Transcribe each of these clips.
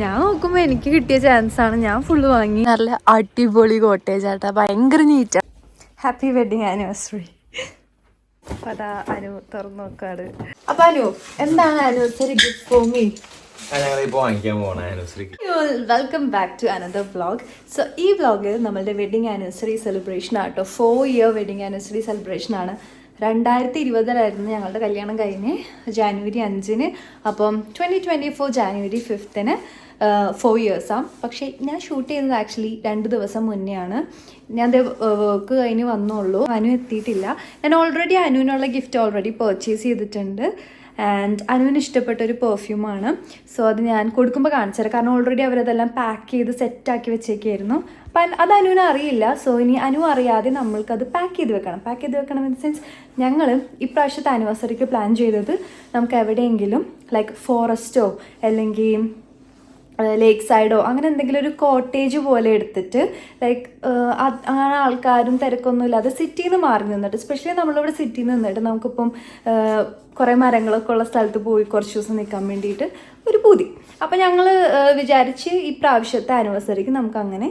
ഞാൻ നോക്കുമ്പോൾ എനിക്ക് കിട്ടിയ ചാൻസ് ആണ്. ഞാൻ ഫുള്ള് വാങ്ങി. നല്ല അടിപൊളി കോട്ടേജ് ആട്ടാ. ഭയങ്കര നീറ്റാ ഹാപ്പി വെഡിങ് ആനിവേഴ്സറി അപ്പൊ അതാ അനു തുറന്നു നോക്കാട് അപ്പൊ അനു എന്താണ് anniversary gift for me welcome back to another vlog so ഈ വ്ളോഗിൽ നമ്മളുടെ വെഡിങ് ആനിവേഴ്സറി സെലിബ്രേഷൻ ആട്ടോ. Four year wedding anniversary celebration ആണ്. രണ്ടായിരത്തി ഇരുപതിലായിരുന്നു ഞങ്ങളുടെ കല്യാണം കഴിഞ്ഞ്. ജാനുവരി അഞ്ചിന്. അപ്പം ട്വന്റി ട്വന്റി ഫോർ ജാനുവരി ഫിഫ്ത്തിന് ഫോർ ഇയേഴ്സാണ് പക്ഷേ ഞാൻ ഷൂട്ട് ചെയ്തത് ആക്ച്വലി രണ്ട് ദിവസം മുന്നെയാണ്. ഞാൻ അത് വർക്ക് കഴിഞ്ഞ് വന്നുള്ളൂ. അനു എത്തിയിട്ടില്ല. ഞാൻ ഓൾറെഡി അനുവിനുള്ള ഗിഫ്റ്റ് ഓൾറെഡി പർച്ചേസ് ചെയ്തിട്ടുണ്ട്. ആൻഡ് അനുവിന് ഇഷ്ടപ്പെട്ട ഒരു പെർഫ്യൂമാണ് സോ അത് ഞാൻ കൊടുക്കുമ്പോൾ കാണിച്ചു കാരണം ഓൾറെഡി അവരതെല്ലാം പാക്ക് ചെയ്ത് സെറ്റാക്കി വെച്ചേക്കായിരുന്നു. അപ്പം അത് അനുവിന് അറിയില്ല. സോ ഇനി അനു അറിയാതെ നമ്മൾക്കത് പാക്ക് ചെയ്ത് വെക്കണം. പാക്ക് ചെയ്ത് വെക്കണം ഇൻ സെൻസ് ഞങ്ങൾ ഇപ്രാവശ്യത്തെ ആനിവേഴ്സറിക്ക് പ്ലാൻ ചെയ്തത് നമുക്ക് എവിടെയെങ്കിലും ലൈക്ക് ഫോറസ്റ്റോ അല്ലെങ്കിൽ ലേക്ക് സൈഡോ അങ്ങനെ എന്തെങ്കിലും ഒരു കോട്ടേജ് പോലെ എടുത്തിട്ട് ലൈക്ക് അങ്ങനെ ആൾക്കാരും തിരക്കൊന്നും ഇല്ലാതെ സിറ്റിയിൽ നിന്ന് മാറി നിന്നിട്ട് സ്പെഷ്യലി നമ്മളിവിടെ സിറ്റിയിൽ നിന്ന് നിന്നിട്ട് നമുക്കിപ്പം കുറേ മരങ്ങളൊക്കെ ഉള്ള സ്ഥലത്ത് പോയി കുറച്ച് ദിവസം നിൽക്കാൻ വേണ്ടിയിട്ട് ഒരു പൂതി. അപ്പം ഞങ്ങൾ വിചാരിച്ച് ഈ പ്രാവശ്യത്തെ ആനിവേഴ്സറിക്ക് നമുക്ക് അങ്ങനെ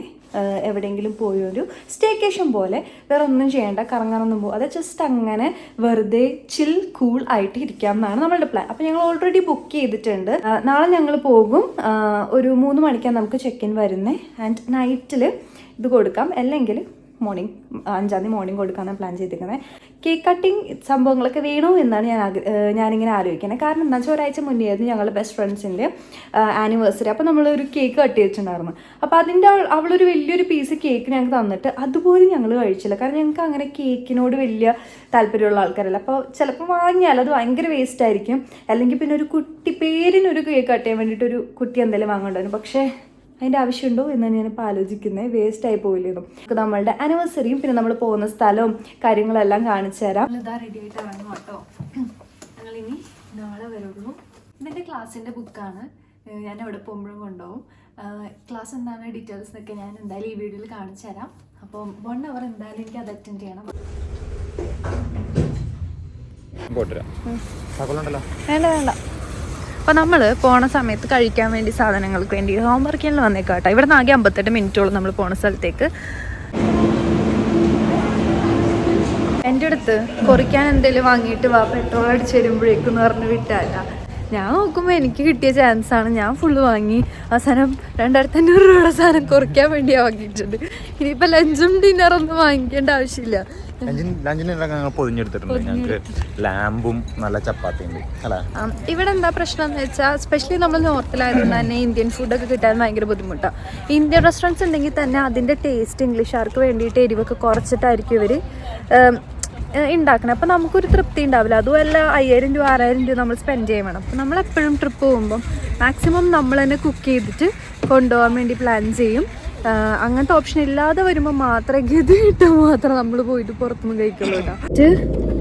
എവിടെയെങ്കിലും പോയി ഒരു സ്റ്റേക്കേഷൻ പോലെ. വേറെ ഒന്നും ചെയ്യേണ്ട കറങ്ങാനൊന്നും പോകും അത് ജസ്റ്റ് അങ്ങനെ വെറുതെ ചിൽ കൂൾ ആയിട്ട് ഇരിക്കാം എന്നാണ് നമ്മളുടെ പ്ലാൻ അപ്പോൾ ഞങ്ങൾ ഓൾറെഡി ബുക്ക് ചെയ്തിട്ടുണ്ട്. നാളെ ഞങ്ങൾ പോകും. ഒരു മൂന്ന് മണിക്കാണ് നമുക്ക് ചെക്ക് ഇൻ വരുന്നത് ആൻഡ് നൈറ്റിൽ ഇത് കൊടുക്കാം. അല്ലെങ്കിൽ മോർണിംഗ് അഞ്ചാം തീയതി മോർണിംഗ് കൊടുക്കാനാണ് പ്ലാൻ ചെയ്തിരിക്കുന്നത് കേക്ക് കട്ടിങ് സംഭവങ്ങളൊക്കെ വേണോ എന്നാണ് ഞാൻ ഞാനിങ്ങനെ ആലോചിക്കുന്നത് കാരണം എന്താ വെച്ചാൽ ഒരാഴ്ച മുന്നേ ആയിരുന്നു ഞങ്ങളുടെ ബെസ്റ്റ് ഫ്രണ്ട്സിന്റെ ആനിവേഴ്സറി അപ്പോൾ നമ്മളൊരു കേക്ക് കട്ട് ചെയ്തിട്ടുണ്ടായിരുന്നു. അപ്പോൾ അതിന്റെ അവളൊരു വലിയൊരു പീസ് കേക്ക് ഞങ്ങൾക്ക് തന്നിട്ട് അതുപോലും ഞങ്ങൾ കഴിച്ചില്ല. കാരണം ഞങ്ങൾക്ക് അങ്ങനെ കേക്കിനോട് വലിയ താല്പര്യമുള്ള ആൾക്കാരല്ല. അപ്പോൾ ചിലപ്പോൾ വാങ്ങിയാൽ അത് ഭയങ്കര വേസ്റ്റ് ആയിരിക്കും. അല്ലെങ്കിൽ പിന്നെ ഒരു കുട്ടി പേരിനൊരു കേക്ക് കട്ട് ചെയ്യാൻ വേണ്ടിയിട്ട് ഒരു കുട്ടി എന്തെങ്കിലും വാങ്ങണ്ടായിരുന്നു പക്ഷേ അതിന്റെ ആവശ്യമുണ്ടോ എന്ന് തന്നെയാണ് ഇപ്പോൾ ആലോചിക്കുന്നത്. വേസ്റ്റ് ആയി പോയില്ലേന്നു. നമുക്ക് നമ്മളുടെ ആനിവേഴ്സറിയും പിന്നെ നമ്മൾ പോകുന്ന സ്ഥലവും കാര്യങ്ങളെല്ലാം കാണിച്ചു തരാം. ഇതാ റെഡി ആയിട്ട് ഇറങ്ങും കേട്ടോ. ഞങ്ങൾ ഇനി നാളെ വരുള്ളൂ ഇതെന്റെ ക്ലാസ്സിന്റെ ബുക്കാണ് ഞാൻ എവിടെ പോകുമ്പോഴും കൊണ്ടുപോകും. ക്ലാസ് എന്താണ് ഡീറ്റെയിൽസ് എന്നൊക്കെ ഞാൻ എന്തായാലും ഈ വീഡിയോയിൽ കാണിച്ചു തരാം. അപ്പം വൺ അവർ എന്തായാലും എനിക്ക് അത് അറ്റൻഡ് ചെയ്യണം. വേണ്ട വേണ്ട. അപ്പോൾ നമ്മൾ പോണ സമയത്ത് കഴിക്കാൻ വേണ്ടി സാധനങ്ങൾക്ക് വേണ്ടി ഹോം വർക്കിൽ വന്നേക്കാട്ടോ. ഇവിടെ നിന്ന് ആകെ അമ്പത്തെട്ട് മിനിറ്റോളം നമ്മൾ പോണ സ്ഥലത്തേക്ക്. എന്റെ അടുത്ത് കുറിക്കാൻ എന്തെങ്കിലും വാങ്ങിയിട്ട് വാ പെട്രോൾ അടിച്ച് വരുമ്പോഴേക്കും എന്ന് പറഞ്ഞ് വിട്ടല്ല ഞാൻ നോക്കുമ്പോൾ എനിക്ക് കിട്ടിയ ചാൻസ് ആണ്. ഞാൻ ഫുള്ള് വാങ്ങി. അവസാനം രണ്ടായിരത്തി അഞ്ഞൂറ് രൂപയുടെ സാധനം കുറയ്ക്കാൻ വേണ്ടിയാണ് വാങ്ങിയിട്ടുണ്ട് ഇനിയിപ്പോൾ ലഞ്ചും ഡിന്നറൊന്നും വാങ്ങിക്കേണ്ട ആവശ്യമില്ല. ലഞ്ചിന് ലഞ്ചിന് ഞങ്ങൾ പൊതിഞ്ഞെടുത്തിട്ടുണ്ട്. ഞങ്ങൾക്ക് ലാമ്പും നല്ല ചപ്പാത്തി ഉണ്ട് അല്ലേ ഇവിടെ എന്താ പ്രശ്നം എന്ന് വെച്ചാൽ സ്പെഷ്യലി നമ്മൾ നോർത്തിലായതുകൊണ്ട് തന്നെ ഇന്ത്യൻ ഫുഡൊക്കെ കിട്ടാൻ ഭയങ്കര ബുദ്ധിമുട്ടാണ് ഇന്ത്യൻ റെസ്റ്റോറന്റ്സ് ഉണ്ടെങ്കിൽ തന്നെ അതിന്റെ ടേസ്റ്റ് ഇംഗ്ലീഷുകാർക്ക് വേണ്ടിയിട്ട് എരിവൊക്കെ കുറച്ചിട്ടായിരിക്കും ഇവർ ഉണ്ടാക്കണം അപ്പോൾ നമുക്കൊരു തൃപ്തി ഉണ്ടാവില്ല അതുമല്ല അയ്യായിരം രൂപ ആറായിരം രൂപ നമ്മൾ സ്പെൻഡ് ചെയ്യാൻ വേണം. അപ്പോൾ നമ്മളെപ്പോഴും ട്രിപ്പ് പോകുമ്പം മാക്സിമം നമ്മൾ തന്നെ കുക്ക് ചെയ്തിട്ട് കൊണ്ടുപോകാൻ വേണ്ടി പ്ലാൻ ചെയ്യും. അങ്ങനത്തെ ഓപ്ഷൻ ഇല്ലാതെ വരുമ്പോൾ മാത്രമേ കിട്ടാൻ മാത്രം നമ്മൾ പോയിട്ട് പുറത്തുനിന്ന് കഴിക്കുള്ളൂ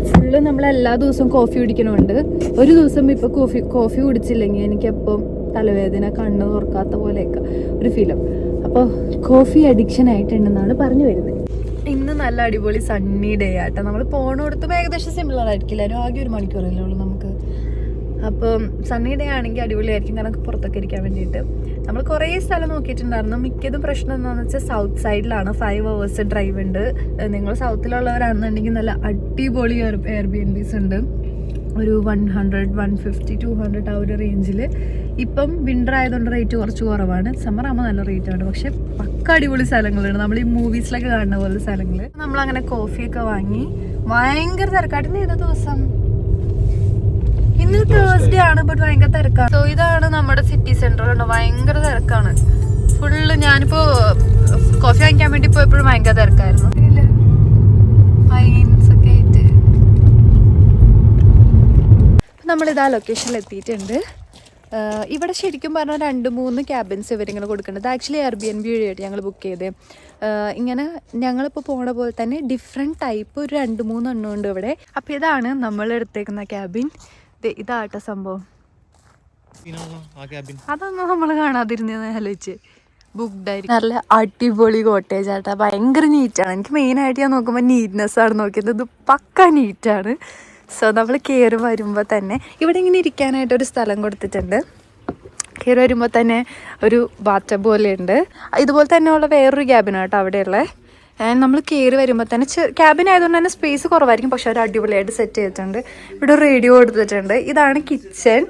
ഫുള്ള് നമ്മൾ എല്ലാ ദിവസവും കോഫി കുടിക്കണമുണ്ട് ഒരു ദിവസം ഇപ്പോൾ കോഫി കോഫി കുടിച്ചില്ലെങ്കിൽ എനിക്കപ്പം തലവേദന കണ്ണ് തുറക്കാത്ത പോലെയൊക്കെ ഒരു ഫീലും അപ്പോൾ കോഫി അഡിക്ഷൻ ആയിട്ടുണ്ടെന്നാണ് പറഞ്ഞു വരുന്നത്. ഇന്ന് നല്ല അടിപൊളി സണ്ണി ഡേ ആട്ടോ. നമ്മൾ പോണോടത്തും ഏകദേശം സിമിലർ ആയിരിക്കില്ല ഒരു ആകെ ഒരു മണിക്കൂറല്ലേ ഉള്ളൂ നമുക്ക്. അപ്പം സണ്ണി ഡേ ആണെങ്കിൽ അടിപൊളിയായിരിക്കും. കാരണം പുറത്തൊക്കെ ഇരിക്കാൻ വേണ്ടിയിട്ട്. നമ്മൾ കുറേ സ്ഥലം നോക്കിയിട്ടുണ്ടായിരുന്നു. മിക്കതും പ്രശ്നം എന്താണെന്ന് വെച്ചാൽ സൗത്ത് സൈഡിലാണ് ഫൈവ് അവേഴ്സ് ഡ്രൈവ് ഉണ്ട്. നിങ്ങൾ സൗത്തിലുള്ളവരാണെന്നുണ്ടെങ്കിൽ നല്ല അടിപൊളി എയർ ബി എൻ ബിസ് ഉണ്ട്. ഒരു one hundred one fifty two hundred ആ ഒരു റേഞ്ചിൽ ഇപ്പം വിന്റർ ആയതുകൊണ്ട് റേറ്റ് കുറച്ച് കുറവാണ്. സമ്മർ ആകുമ്പോൾ നല്ല റേറ്റ് ആണ്. പക്ഷെ പക്ക അടിപൊളി സ്ഥലങ്ങളുണ്ട്. നമ്മൾ ഈ മൂവീസിലൊക്കെ കാണുന്ന പോലെ സ്ഥലങ്ങൾ നമ്മളങ്ങനെ കോഫിയൊക്കെ വാങ്ങി. ഭയങ്കര തിരക്കാട്ടിന് ഏതാ ദിവസം? ഇന്ന് തേഴ്സ്ഡേ ആണ് ബട്ട് ഭയങ്കര തിരക്കാണ് സോ ഇതാണ് നമ്മുടെ സിറ്റി സെന്റർ കണ്ടോ? ഭയങ്കര തിരക്കാണ്. ഫുള്ള് ഞാനിപ്പോ കോഫി വാങ്ങിക്കാൻ വേണ്ടി പോയപ്പോഴും ഭയങ്കര തിരക്കായിരുന്നു. നമ്മളിതാ ലൊക്കേഷനിൽ എത്തിയിട്ടുണ്ട്. ഇവിടെ ശരിക്കും പറഞ്ഞാൽ രണ്ട് മൂന്ന് ക്യാബിൻസ് ഇവരിങ്ങനെ കൊടുക്കുന്നുണ്ട്. Actually air B N B വഴിയായിട്ട് ഞങ്ങൾ ബുക്ക് ചെയ്തേ. ഇങ്ങനെ ഞങ്ങളിപ്പോൾ പോണ പോലെ തന്നെ ഡിഫറെന്റ് ടൈപ്പ് ഒരു രണ്ട് മൂന്ന് എണ്ണം ഉണ്ട് ഇവിടെ. അപ്പോൾ ഇതാണ് നമ്മൾ എടുത്തേക്കുന്ന ക്യാബിൻ ഇതാട്ടോ സംഭവം. അതൊന്നും നമ്മൾ കാണാതിരുന്ന ആലോചിച്ച്. നല്ല അടിപൊളി കോട്ടേജ് ആട്ടാ. ഭയങ്കര നീറ്റാണ് എനിക്ക് മെയിനായിട്ട് ഞാൻ നോക്കുമ്പോൾ നീറ്റ്നെസ് ആണ് നോക്കിയത്. ഇത് പക്ക നീറ്റാണ് സോ നമ്മൾ കയറി വരുമ്പോൾ തന്നെ ഇവിടെ ഇങ്ങനെ ഇരിക്കാനായിട്ട് ഒരു സ്ഥലം കൊടുത്തിട്ടുണ്ട്. കയറി വരുമ്പോൾ തന്നെ ഒരു ബാത്തബ് പോലെയുണ്ട്. ഇതുപോലെ തന്നെയുള്ള വേറൊരു ക്യാബിനാട്ടോ കേട്ടോ അവിടെയുള്ള നമ്മൾ കയറി വരുമ്പോൾ തന്നെ ക്യാബിൻ ആയതുകൊണ്ട് തന്നെ സ്പേസ് കുറവായിരിക്കും. പക്ഷെ അവർ അടിപൊളിയായിട്ട് സെറ്റ് ചെയ്തിട്ടുണ്ട്. ഇവിടെ റേഡിയോ എടുത്തിട്ടുണ്ട് ഇതാണ് കിച്ചൺ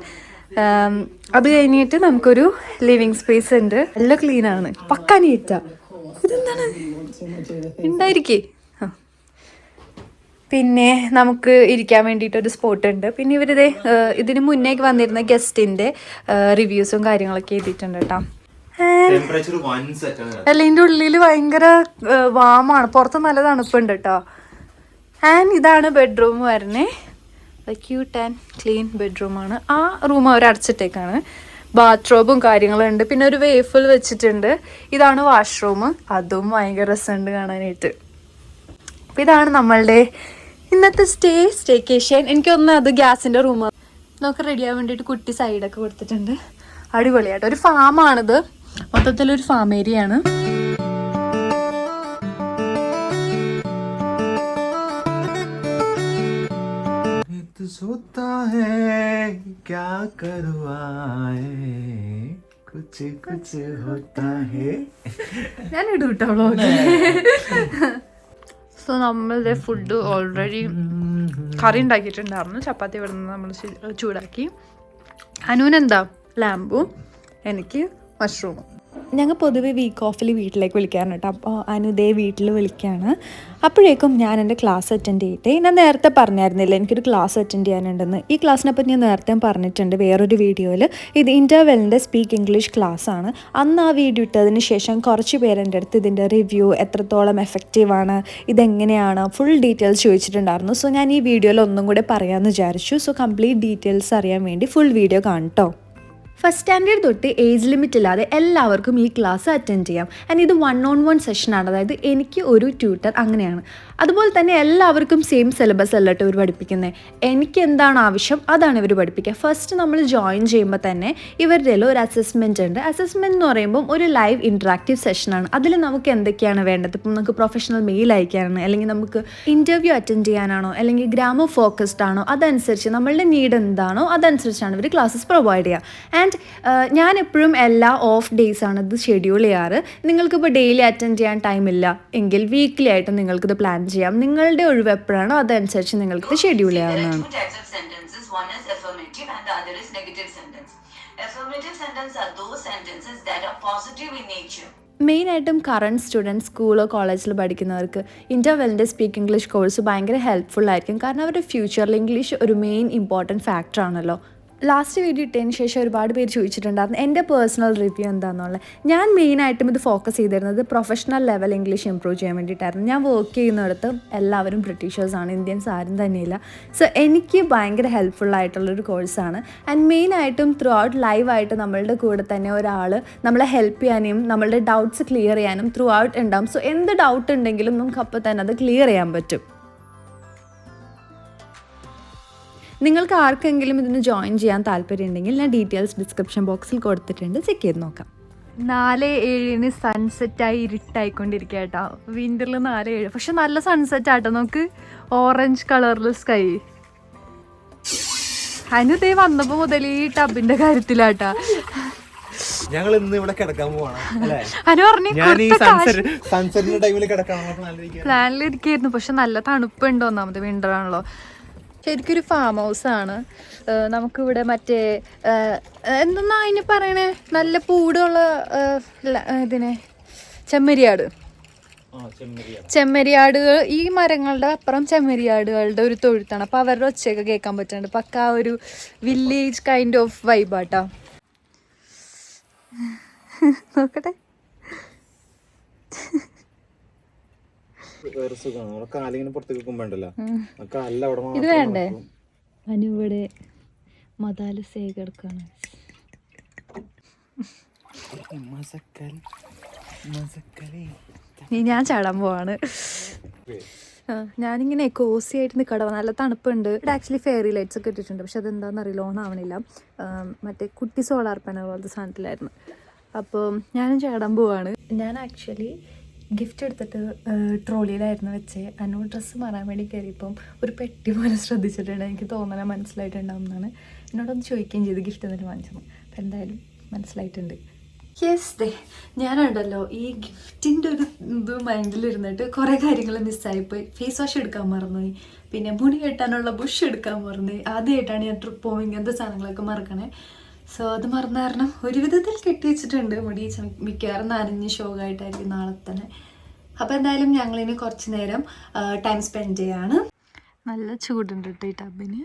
അത് കഴിഞ്ഞിട്ട് നമുക്കൊരു ലിവിങ് സ്പേസ് ഉണ്ട്. നല്ല ക്ലീൻ ആണ്. പക്കാ നീറ്റ ഇതെന്താണ്? ഉണ്ടായിരിക്കേ. പിന്നെ നമുക്ക് ഇരിക്കാൻ വേണ്ടിയിട്ട് ഒരു സ്പോട്ട് ഉണ്ട്. പിന്നെ ഇവരിത് ഇതിന് മുന്നേക്ക് വന്നിരുന്ന ഗസ്റ്റിന്റെ റിവ്യൂസും കാര്യങ്ങളൊക്കെ എഴുതിയിട്ടുണ്ട് കേട്ടോ. അല്ല ഇതിന്റെ ഉള്ളിൽ ഭയങ്കര വാമാണ്. പുറത്ത് നല്ല തണുപ്പുണ്ട് കേട്ടോ ആൻഡ് ഇതാണ് ബെഡ്റൂം വരുന്നേ. ക്യൂട്ട് ആൻഡ് ക്ലീൻ ബെഡ്റൂം ആണ്. ആ റൂം അവർ അടച്ചിട്ടേക്കാണ്. ബാത്റൂമും കാര്യങ്ങളും ഉണ്ട്. പിന്നെ ഒരു വേഫിൽ വെച്ചിട്ടുണ്ട്. ഇതാണ് വാഷ്റൂം അതും ഭയങ്കര രസമുണ്ട് കാണാനായിട്ട്. അപ്പം ഇതാണ് നമ്മളുടെ ഇന്നത്തെ സ്റ്റേ സ്റ്റേക്കേഷൻ എനിക്കൊന്ന് അത് ഗ്യാസിന്റെ റൂം നമുക്ക് റെഡിയാൻ വേണ്ടിട്ട് വേണ്ടിയിട്ട് കുട്ടി സൈഡൊക്കെ കൊടുത്തിട്ടുണ്ട്. അടിപൊളിയായിട്ട്. ഒരു ഫാമാണിത് മൊത്തത്തിലൊരു ഫാം ഏരിയ ആണ് सोता है क्या करवाए कुछ कुछ होता है ഞാൻ ഇടും കേട്ടോ വ്ളോഗ് സോ നമ്മളുടെ ഫുഡ് ഓൾറെഡി കറി ഉണ്ടാക്കിയിട്ടുണ്ടായിരുന്നു ചപ്പാത്തി ഇവിടെ നിന്ന് നമ്മൾ ചൂടാക്കി അനുവിനെന്താ ലാമ്പും എനിക്ക് മഷ്റൂമും ഞങ്ങൾ പൊതുവെ വീക്ക് ഓഫിൽ വീട്ടിലേക്ക് വിളിക്കാറുണ്ട് കേട്ടോ അപ്പോൾ അനുദേ വീട്ടിൽ വിളിക്കുകയാണ് അപ്പോഴേക്കും ഞാൻ എന്റെ ക്ലാസ് അറ്റൻഡ് ചെയ്തിട്ട് ഞാൻ നേരത്തെ പറഞ്ഞായിരുന്നില്ല എനിക്കൊരു ക്ലാസ് അറ്റൻഡ് ചെയ്യാനുണ്ടെന്ന്. ഈ ക്ലാസ്സിനെ പറ്റി ഞാൻ നേരത്തെ പറഞ്ഞിട്ടുണ്ട് വേറൊരു വീഡിയോയിൽ ഇത് ഇന്റർവെല്ലിന്റെ സ്പീക്ക് ഇംഗ്ലീഷ് ക്ലാസ് ആണ്. അന്ന് ആ വീഡിയോ ഇട്ടതിന് ശേഷം കുറച്ച് പേരെന്റെ അടുത്ത് ഇതിന്റെ റിവ്യൂ എത്രത്തോളം എഫക്റ്റീവാണ് ഇതെങ്ങനെയാണ് ഫുൾ ഡീറ്റെയിൽസ് ചോദിച്ചിട്ടുണ്ടായിരുന്നു. സോ ഞാൻ ഈ വീഡിയോയിൽ ഒന്നും കൂടെ പറയാമെന്ന് വിചാരിച്ചു. സോ കംപ്ലീറ്റ് ഡീറ്റെയിൽസ് അറിയാൻ വേണ്ടി ഫുൾ വീഡിയോ കാണട്ടോ ഫസ്റ്റ് സ്റ്റാൻഡേർഡ് തൊട്ട് ഏജ് ലിമിറ്റ് ഇല്ലാതെ എല്ലാവർക്കും ഈ ക്ലാസ് അറ്റൻഡ് ചെയ്യാം. ആൻഡ് ഇത് വൺ ഓൺ വൺ സെഷനാണ് അതായത് എനിക്ക് ഒരു ട്യൂട്ടർ അങ്ങനെയാണ്. അതുപോലെ തന്നെ എല്ലാവർക്കും സെയിം സിലബസ് അല്ല കേട്ടോ ഇവർ പഠിപ്പിക്കുന്നത് എനിക്ക് എന്താണ് ആവശ്യം? അതാണ് ഇവർ പഠിപ്പിക്കുക. ഫസ്റ്റ് നമ്മൾ ജോയിൻ ചെയ്യുമ്പോൾ തന്നെ ഇവരുടെ ഒരു അസസ്മെന്റ് ഉണ്ട്. അസസ്മെന്റ് എന്ന് പറയുമ്പോൾ ഒരു ലൈവ് ഇൻട്രാക്റ്റീവ് സെഷനാണ് അതിൽ നമുക്ക് എന്തൊക്കെയാണ് വേണ്ടത്? ഇപ്പം നമുക്ക് പ്രൊഫഷണൽ മെയിൽ അയക്കാനാണ് അല്ലെങ്കിൽ നമുക്ക് ഇന്റർവ്യൂ അറ്റൻഡ് ചെയ്യാനാണോ അല്ലെങ്കിൽ ഗ്രാമർ ഫോക്കസ്ഡ് ആണോ അതനുസരിച്ച് നമ്മളുടെ നീഡ് എന്താണോ അതനുസരിച്ചാണ് ഇവർ ക്ലാസ്സസ് പ്രൊവൈഡ് ചെയ്യുക. ആൻഡ് ഞാൻ എപ്പോഴും എല്ലാ ഓഫ് ഡേയ്സ് ആണ് ഇത് ഷെഡ്യൂൾ ചെയ്യാറ്. നിങ്ങൾക്കിപ്പോൾ ഡെയിലി അറ്റൻഡ് ചെയ്യാൻ ടൈം ഇല്ല എങ്കിൽ വീക്ക്ലി ആയിട്ട് നിങ്ങൾക്കിത് പ്ലാൻ ചെയ്യാം. നിങ്ങളുടെ ഒഴിവ് എപ്പോഴാണോ അതനുസരിച്ച് നിങ്ങൾക്കിത് ഷെഡ്യൂൾ ചെയ്യാവുന്നതാണ്. Affirmative sentences. Are those sentences that are positive in nature. മെയിനായിട്ടും കറണ്ട് സ്റ്റുഡൻസ് സ്കൂളോ കോളേജിൽ പഠിക്കുന്നവർക്ക് ഇന്റർവെല്ലിന്റെ സ്പീക്ക് ഇംഗ്ലീഷ് കോഴ്സ് ഭയങ്കര ഹെൽപ്ഫുൾ ആയിരിക്കും. കാരണം അവരുടെ ഫ്യൂച്ചറിൽ ഇംഗ്ലീഷ് ഒരു മെയിൻ ഇമ്പോർട്ടന്റ് ഫാക്ടർ ആണല്ലോ. ലാസ്റ്റ് വീഡിയോ ഇട്ടതിന് ശേഷം ഒരുപാട് പേര് ചോദിച്ചിട്ടുണ്ടായിരുന്നു എന്റെ പേഴ്സണൽ റിവ്യൂ എന്താണെന്നുള്ളത് ഞാൻ മെയിനായിട്ടും ഇത് ഫോക്കസ് ചെയ്തിരുന്നത് പ്രൊഫഷണൽ ലെവൽ ഇംഗ്ലീഷ് ഇമ്പ്രൂവ് ചെയ്യാൻ വേണ്ടിയിട്ടായിരുന്നു. ഞാൻ വർക്ക് ചെയ്യുന്നിടത്ത് എല്ലാവരും ബ്രിട്ടീഷേഴ്സാണ് ഇന്ത്യൻസ് ആരും തന്നെയില്ല. സോ എനിക്ക് ഭയങ്കര ഹെൽപ്ഫുൾ ആയിട്ടുള്ളൊരു കോഴ്സാണ് ആൻഡ് മെയിനായിട്ടും ത്രൂ ഔട്ട് ലൈവായിട്ട് നമ്മളുടെ കൂടെ തന്നെ ഒരാൾ നമ്മളെ ഹെൽപ്പ് ചെയ്യാനും നമ്മളുടെ ഡൗട്ട്സ് ക്ലിയർ ചെയ്യാനും ത്രൂ ഔട്ട് ഉണ്ടാവും. സോ എന്ത് ഡൗട്ട് ഉണ്ടെങ്കിലും നമുക്ക് അപ്പോൾ തന്നെ അത് ക്ലിയർ ചെയ്യാൻ പറ്റും. നിങ്ങൾക്ക് ആർക്കെങ്കിലും ഇതിന് ജോയിൻ ചെയ്യാൻ താല്പര്യമുണ്ടെങ്കിൽ ഞാൻ ഡീറ്റെയിൽസ് ഡിസ്ക്രിപ്ഷൻ ബോക്സിൽ കൊടുത്തിട്ടുണ്ട്. ചെക്ക് ചെയ്ത് നോക്കാം. നാല് ഏഴിന് സൺസെറ്റായി ഇരുട്ടായിക്കൊണ്ടിരിക്കുക കേട്ടോ വിന്ററിൽ നാല് ഏഴ്. പക്ഷെ നല്ല സൺസെറ്റ് ആട്ടോ. നമുക്ക് ഓറഞ്ച് കളറിൽ സ്കൈ അനുദേ വന്നപ്പോ മുതൽ ഈ ടബിന്റെ കാര്യത്തിലാട്ടാ. ഞങ്ങൾ ഇന്ന് ഇവിടെ കിടക്കാൻ പോവാണ് അല്ലേ? അനു പറഞ്ഞു ഞാൻ ഈ സൺസെറ്റ് സൺസെറ്റിന്റെ ടൈമിൽ കിടക്കാൻ നല്ല രീതിക്ക് പ്ലാനിലിരിക്കായിരുന്നു പക്ഷെ നല്ല തണുപ്പുണ്ട്. ഒന്നാമത് വിന്റർ ആണല്ലോ. ശരിക്കൊരു ഫാം ഹൗസ് ആണ്. നമുക്കിവിടെ മറ്റേ എന്തെന്നാ അതിന് പറയണേ? നല്ല പൂടുള്ള ഇതിനെ ചെമ്മരിയാട്. ചെമ്മരിയാടുകൾ ഈ മരങ്ങളുടെ അപ്പുറം ചെമ്മരിയാടുകളുടെ ഒരു തൊഴുത്താണ്. അപ്പോൾ അവരുടെ ഒച്ചയൊക്കെ കേൾക്കാൻ പറ്റുന്നുണ്ട്. പക്ക ആ ഒരു വില്ലേജ് കൈൻഡ് ഓഫ് വൈബാട്ടാ നോക്കട്ടെ. വേറെ സുഖമാണ് നമ്മളെ കാലിങ്ങനെ പുറത്തേക്ക് വെക്കുമ്പോണ്ടല്ലോ. ആ കാലിൽ അവിടെ ഇത് വേണ്ടേ? അനുവിടെ മതാല സേകെടുക്കാണ് ഇനി ഞാൻ ചാടാൻ പോവാണ്. ആ, ഞാനിങ്ങനെ കോസി ആയിട്ട് നിൽക്കട നല്ല തണുപ്പുണ്ട്. ഇവിടെ ആക്ച്വലി ഫെയറി ലൈറ്റ്സ് ഒക്കെ ഇട്ടിട്ടുണ്ട്. പക്ഷെ അതെന്താണെന്ന് അറിയില്ല ഓൺ ആവണില്ല ആ, മറ്റേ കുട്ടി സോളാർ പാനൽ പോലത്തെ സാധനത്തിലായിരുന്നു. അപ്പോൾ ഞാനും ചാടാൻ പോവാണ്. ഞാൻ ആക്ച്വലി ഗിഫ്റ്റ് എടുത്തിട്ട് ട്രോളിയിലായിരുന്നു വെച്ച്. അനു ഡ്രസ്സ് മാറാൻ വേണ്ടി കയറിയപ്പം ഒരു പെട്ടി പോലെ ശ്രദ്ധിച്ചിട്ടുണ്ട്. എനിക്ക് തോന്നണം മനസ്സിലായിട്ടുണ്ടാവും എന്നാണ്. എന്നോടൊന്ന് ചോദിക്കുകയും ചെയ്ത് ഗിഫ്റ്റ് എന്നിട്ട് വാങ്ങിച്ചത്. അപ്പം എന്തായാലും മനസ്സിലായിട്ടുണ്ട്. യെസ് ദേ ഞാനുണ്ടല്ലോ ഈ ഗിഫ്റ്റിന്റെ ഒരു ഇത് മൈൻഡിലിരുന്നിട്ട് കുറേ കാര്യങ്ങൾ മിസ്സായിപ്പോയി ഫേസ് വാഷ് എടുക്കാൻ മറന്നുപോയി. പിന്നെ മുടി കെട്ടാനുള്ള ബുഷ് എടുക്കാൻ മറന്നുപോയി. ആദ്യമായിട്ടാണ് ഞാൻ ട്രിപ്പ് പോകുമ്പോൾ ഇങ്ങനത്തെ സാധനങ്ങളൊക്കെ മറക്കണേ. സോ അത് മറന്ന കാരണം ഒരു വിധത്തിൽ കെട്ടി വെച്ചിട്ടുണ്ട്. മുടി മിക്കവാറും നനഞ്ഞ് ഷോകായിട്ടായിരിക്കും നാളെ തന്നെ. അപ്പോൾ എന്തായാലും ഞങ്ങളിനി കുറച്ച് നേരം ടൈം സ്പെൻഡ് ചെയ്യാണ്. നല്ല ചൂടുണ്ട് കേട്ടോ ഈ ടബിന്.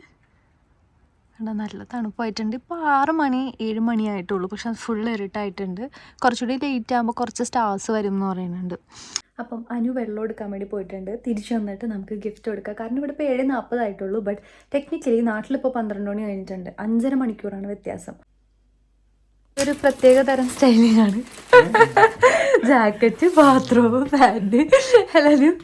കണ്ടോ നല്ല തണുപ്പായിട്ടുണ്ട്. ഇപ്പോൾ ആറ് മണി ഏഴ് മണി ആയിട്ടുള്ളൂ. പക്ഷെ അത് ഫുൾ ഇരുട്ടായിട്ടുണ്ട്. കുറച്ചുകൂടി ലേറ്റ് ആകുമ്പോൾ കുറച്ച് സ്റ്റാർസ് വരും എന്ന് പറയുന്നുണ്ട്. അപ്പം അനു വെള്ളം എടുക്കാൻ വേണ്ടി പോയിട്ടുണ്ട്. തിരിച്ചു വന്നിട്ട് നമുക്ക് ഗിഫ്റ്റ് കൊടുക്കാം. കാരണം ഇവിടെ ഇപ്പോൾ ഏഴ് നാൽപ്പതായിട്ടുള്ളൂ ബട്ട് ടെക്നിക്കലി നാട്ടിലിപ്പോൾ പന്ത്രണ്ട് മണി കഴിഞ്ഞിട്ടുണ്ട്. അഞ്ചര മണിക്കൂറാണ് വ്യത്യാസം. ഒരു പ്രത്യേക തരം സ്റ്റൈലിംഗ് ആണ് ജാക്കറ്റ് ബാത്റൂം പാന്റ് എല്ലാവരും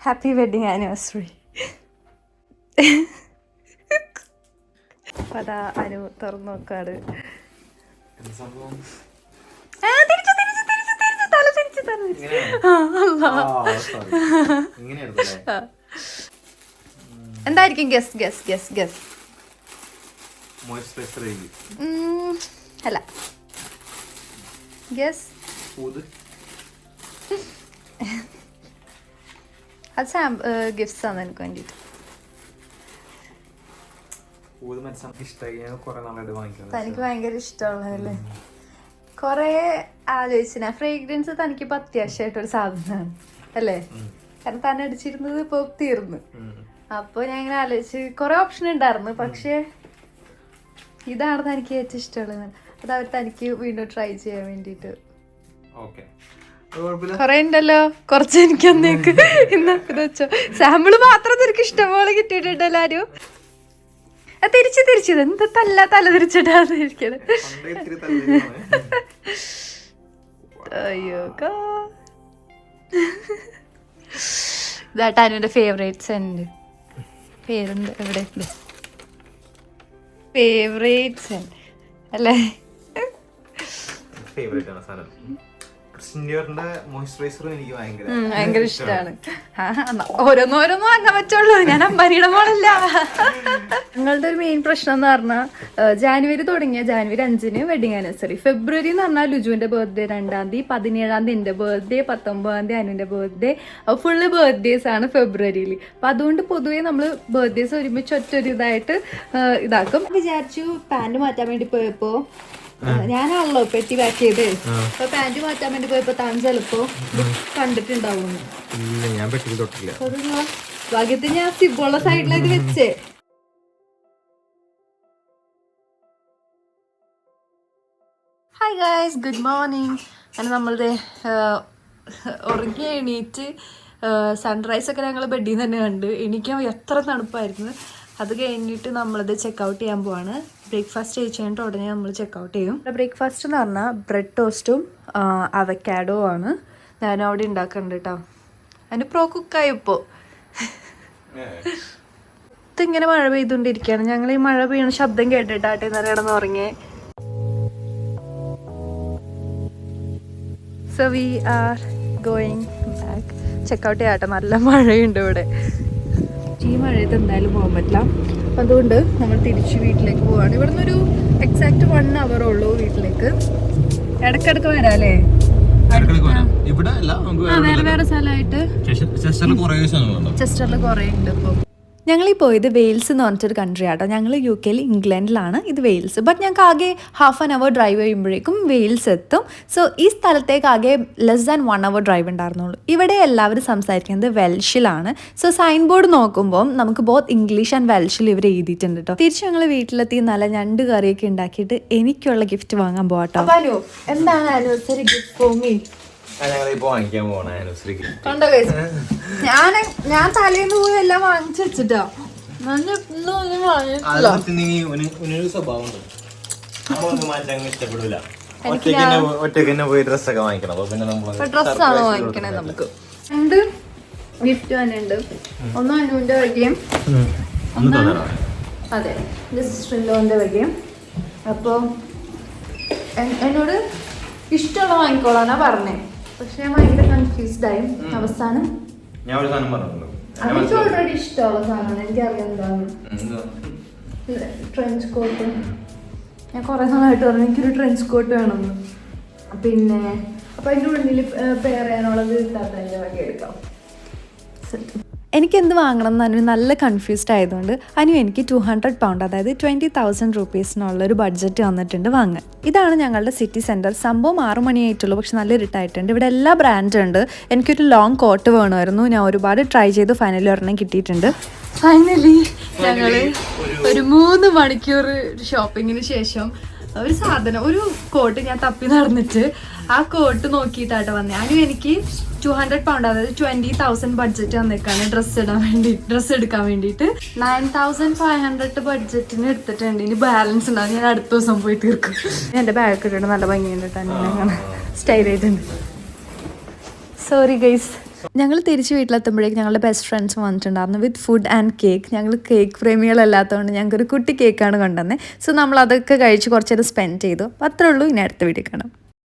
ഹാപ്പി വെഡിങ് ആനിവേഴ്സറി അപ്പം അതാ അനു തുറന്നു നോക്കാട് ആ, തിരിച്ചു, തിരിച്ചു, തിരിച്ചു, തിരിച്ചു, തല തിരിച്ചു, തല തിരിച്ചു. ആ, അല്ലാ. ആ. എന്തായിരിക്കും ഗസ് ഗസ് ഗസ് ഗസ് അല്ല. ഗസ് അത് സാം ഗിഫ്റ്റ്സ് ആണ് എനിക്ക് വേണ്ടിയിട്ട്. തനിക്ക് ഭയങ്കര ഇഷ്ടമുള്ളതല്ലേ കൊറേ ആലോചിച്ചാ ഫ്രേഗ്രൻസ് തനിക്കിപ്പോ അത്യാവശ്യമായിട്ടൊരു സാധനമാണ് അല്ലേ? കാരണം തന്നെ അടിച്ചിരുന്നത് ഇപ്പൊ തീർന്നു. അപ്പൊ ഞാൻ ഇങ്ങനെ ആലോചിച്ച് കൊറേ ഓപ്ഷൻ ഉണ്ടായിരുന്നു. പക്ഷേ ഇതാണ് തനിക്ക് ഏറ്റവും ഇഷ്ടമുള്ളത്. അത് അവർ തനിക്ക് വീണ്ടും ട്രൈ ചെയ്യാൻ വേണ്ടിട്ട് കൊറേ ഉണ്ടല്ലോ. കുറച്ച് എനിക്ക് അന്നേക്ക് ഇന്നൊക്കെ വെച്ചോ. സാമ്പിൾ മാത്രം നിനക്ക് ഇഷ്ടംപോലെ കിട്ടിയിട്ടുണ്ടല്ലോ ആരും തിരിച്ച് തിരിച്ചത് എന്താ തല്ല തല തിരിച്ചിട്ടാണ് ഇരിക്കണത് അയ്യോ ഇതാട്ടാ അനുവിന്റെ ഫേവറേറ്റ് സെന്റ് പേരെന്ത്? എവിടെ? ഫേവറേറ്റ് സെന്റ് അല്ലേ? ഫേവറേറ്റ് ആണ് സാധനം. ക്രിസ്റ്റിന്റെ മോയ്സ്ചറൈസറും എനിക്ക് ഭയങ്കര ഭയങ്കര ഇഷ്ടമാണ്. ഓരോന്നോരോന്നും അങ്ങനെ പറ്റുള്ളൂ. ഞാൻ അമ്പാനിയുടെ മോളല്ല. ഞങ്ങളുടെ ഒരു മെയിൻ പ്രശ്നം എന്ന് പറഞ്ഞാൽ ജാനുവരി തുടങ്ങിയ ജാനുവരി അഞ്ചിന് വെഡിങ് ആനിവേഴ്സറി ഫെബ്രുവരി എന്ന് പറഞ്ഞാൽ ലുജുവിന്റെ ബർത്ത്ഡേ രണ്ടാം തീയതി പതിനേഴാം തീയതി എന്റെ ബർത്ത്ഡേ പത്തൊമ്പതാം തീയതി അനുവിന്റെ ബർത്ത്ഡേ ഫുള്ള് ബർത്ത്ഡേസ് ആണ് ഫെബ്രുവരിയിൽ. അപ്പൊ അതുകൊണ്ട് പൊതുവേ നമ്മൾ ബർത്ത്ഡേസ് ഒരുമിച്ച് ഒറ്റൊരു ഇതായിട്ട് ഇതാക്കും. വിചാരിച്ചു പാന്റ് മാറ്റാൻ വേണ്ടി പോയപ്പോ ആ, ഞാനാണല്ലോ പെട്ടി പാക്ക് ചെയ്ത്. അപ്പൊ പാന്റ് മാറ്റാൻ വേണ്ടി പോയപ്പോ താൻ ചെലപ്പോ കണ്ടിട്ടുണ്ടാവും ഞാൻ തൊട്ടില്ല ഭാഗ്യത്തിന് ഞാൻ സിബുള്ള സൈഡിലേക്ക് വെച്ചേ. ഹായ് ഗായ്സ് ഗുഡ് മോർണിംഗ് അങ്ങനെ നമ്മളുടെ ഉറങ്ങി എണീറ്റ് സൺറൈസ് ഒക്കെ ഞങ്ങൾ ബെഡിൽ നിന്ന് തന്നെ കണ്ട്. എണീക്കാൻ എത്ര തണുപ്പായിരുന്നു. അത് കഴിഞ്ഞിട്ട് നമ്മളത് ചെക്കൗട്ട് ചെയ്യാൻ പോവാണ്. ബ്രേക്ക്ഫാസ്റ്റ് കഴിച്ച് കഴിഞ്ഞിട്ട് ഉടനെ നമ്മൾ ചെക്കൗട്ട് ചെയ്യും. ബ്രേക്ക്ഫാസ്റ്റ് എന്ന് പറഞ്ഞാൽ ബ്രെഡ് ടോസ്റ്റും അവക്കാഡോ ആണ്. ഞാൻ അവിടെ ഉണ്ടാക്കുന്നുണ്ട് കേട്ടോ അതിന് പ്രോ കുക്കായി ഇപ്പോൾ ഇങ്ങനെ മഴ പെയ്തുകൊണ്ടിരിക്കുകയാണ്. ഞങ്ങൾ ഈ മഴ പെയ്യണ ശബ്ദം കേട്ടിട്ടാട്ടെ ഇന്നലെ കിടന്ന് ഉറങ്ങിയേ so we are going back checkout ചെയ്യാട്ടെ നല്ല മഴയുണ്ട് ഇവിടെ. ഈ മഴയത്ത് എന്തായാലും പോകാൻ പറ്റില്ല. അപ്പം അതുകൊണ്ട് നമ്മൾ തിരിച്ച് വീട്ടിലേക്ക് പോവാണ്. ഇവിടുന്ന് ഒരു എക്സാക്ട് വൺ അവർ ഉള്ളൂ വീട്ടിലേക്ക്. ഇടക്കിടക്ക് വരാം. അല്ലേ ഇവിടെ വേറെ വേറെ സ്ഥലമായിട്ട്. ചെസ്റ്ററിൽ കുറേ ഉണ്ട് ഇപ്പോൾ ഞങ്ങൾ ഈ പോയത് വെയിൽസ് എന്ന് പറഞ്ഞിട്ടൊരു കൺട്രി ആട്ടോ. ഞങ്ങൾ യു കെയിൽ ഇംഗ്ലണ്ടിലാണ് ഇത് വെയിൽസ്. ബട്ട് ഞങ്ങൾക്ക് ആകെ ഹാഫ് ആൻ അവർ ഡ്രൈവ് ചെയ്യുമ്പോഴേക്കും വെയിൽസ് എത്തും. സോ ഈ സ്ഥലത്തേക്ക് ആകെ less than one hour drive ഉണ്ടായിരുന്നുള്ളൂ. ഇവിടെ എല്ലാവരും സംസാരിക്കുന്നത് വെൽഷിലാണ്. സോ സൈൻ ബോർഡ് നോക്കുമ്പോൾ നമുക്ക് ബോത്ത് ഇംഗ്ലീഷ് ആൻഡ് വെൽഷിൽ ഇവർ എഴുതിയിട്ടുണ്ട് കേട്ടോ തിരിച്ച് ഞങ്ങൾ വീട്ടിലെത്തി നല്ല ഞണ്ട് കറിയൊക്കെ ഉണ്ടാക്കിയിട്ട് എനിക്കുള്ള ഗിഫ്റ്റ് വാങ്ങാൻ പോകട്ടോ എന്താണ് ആനിവേഴ്സറി ഗിഫ്റ്റ് ഞാൻ ഞാൻ തലേന്ന് പോയി എല്ലാം വാങ്ങിച്ചു വെച്ചിട്ടാ. ഡ്രസ്സാണ് വാങ്ങിക്കണേ. നമുക്ക്. രണ്ട് ഗിഫ്റ്റ് തന്നെ ഉണ്ട് ഒന്ന് അനുവിന്റെ വകയും അതെ എന്റെ സിസ്റ്ററിന്റെ വകയും. അപ്പോൾ എന്നോട് ഇഷ്ടമുള്ള വാങ്ങിക്കോളാനാ പറഞ്ഞേ. പക്ഷെ ഞാൻ ഭയങ്കര കൺഫ്യൂസ്ഡ് ആയി. അവസാനം? ഞാൻ ഒരു സാധനം പറഞ്ഞിട്ടുണ്ടോ. എനിക്ക്. ഓൾറെഡി ഇഷ്ടമുള്ള സാധനമാണ്. എനിക്കറിയാം എന്താണ് ട്രെഞ്ച് കോട്ട് ഞാൻ കുറേ നാളായിട്ട് പറഞ്ഞു എനിക്കൊരു ട്രെഞ്ച് കോട്ട് വേണമെന്ന്. പിന്നെ അപ്പൊ അതിന്റെ ഉള്ളിൽ പെയർ ചെയ്യാനുള്ളത് ഇട്ടാത്തതിന്റെ വഴി എടുക്കാം എനിക്ക് എന്ത് വാങ്ങണം എന്ന് അനു നല്ല കൺഫ്യൂസ്ഡ് ആയതുകൊണ്ട് അനു എനിക്ക് ടു ഹൺഡ്രഡ് പൗണ്ട് അതായത് ട്വന്റി തൗസൻഡ് റുപ്പീസിനുള്ള ഒരു ബഡ്ജറ്റ് വന്നിട്ടുണ്ട് വാങ്ങാൻ. ഇതാണ് ഞങ്ങളുടെ സിറ്റി സെന്റർ സംഭവം ആറു മണിയായിട്ടുള്ളൂ പക്ഷെ നല്ല ഇരുട്ടായിട്ടുണ്ട്. ഇവിടെ എല്ലാ ബ്രാൻഡും ഉണ്ട്. എനിക്കൊരു ലോങ് കോട്ട് വേണമായിരുന്നു. ഞാൻ ഒരുപാട് ട്രൈ ചെയ്ത്. ഫൈനലി ഒരെണ്ണം കിട്ടിയിട്ടുണ്ട്. ഫൈനലി ഞങ്ങൾ ഒരു മൂന്ന് മണിക്കൂർ ഷോപ്പിങ്ങിന് ശേഷം ഒരു സാധനം ഒരു കോട്ട് ഞാൻ തപ്പി നടന്നിട്ട് ആ കോട്ട് നോക്കിയിട്ടാട്ടോ വന്നേ. അതിന് എനിക്ക് ടു ഹൺഡ്രഡ് പൗണ്ട് അതായത് ട്വന്റി തൗസൻഡ് ബഡ്ജറ്റ് വന്നേക്കാണ് ഡ്രസ്സ് ഇടാൻ വേണ്ടി ഡ്രസ്സ് എടുക്കാൻ വേണ്ടിയിട്ട്. നയൻ തൗസൻഡ് ഫൈവ് ഹൺഡ്രഡ് ബഡ്ജറ്റിന് എടുത്തിട്ടുണ്ട്. ഇനി ബാലൻസ് ഉണ്ടാവും. ഞാൻ അടുത്ത ദിവസം പോയി തീർക്കും. എന്റെ ബാഗ് ഇട്ടിട്ട് നല്ല ഭംഗിയുണ്ട് തന്നെ സ്റ്റൈൽ ചെയ്തിട്ടുണ്ട്. സോറി ഗൈസ് ഞങ്ങൾ തിരിച്ച് വീട്ടിലെത്തുമ്പോഴേക്ക് ഞങ്ങളുടെ ബെസ്റ്റ് ഫ്രണ്ട്സ് വന്നിട്ടുണ്ടായിരുന്നു വിത്ത് ഫുഡ് ആൻഡ് കേക്ക് ഞങ്ങൾ കേക്ക് പ്രേമികളല്ലാത്തതുകൊണ്ട് ഞങ്ങൾക്കൊരു കുട്ടി കേക്കാണ് കൊണ്ടുവന്നത് സോ നമ്മൾ അതൊക്കെ കഴിച്ച് കുറച്ചേരം സ്പെൻഡ് ചെയ്തു. അപ്പോൾ അത്രേ ഉള്ളൂ. ഇനി അടുത്ത വീട്ടിൽ കാണാം.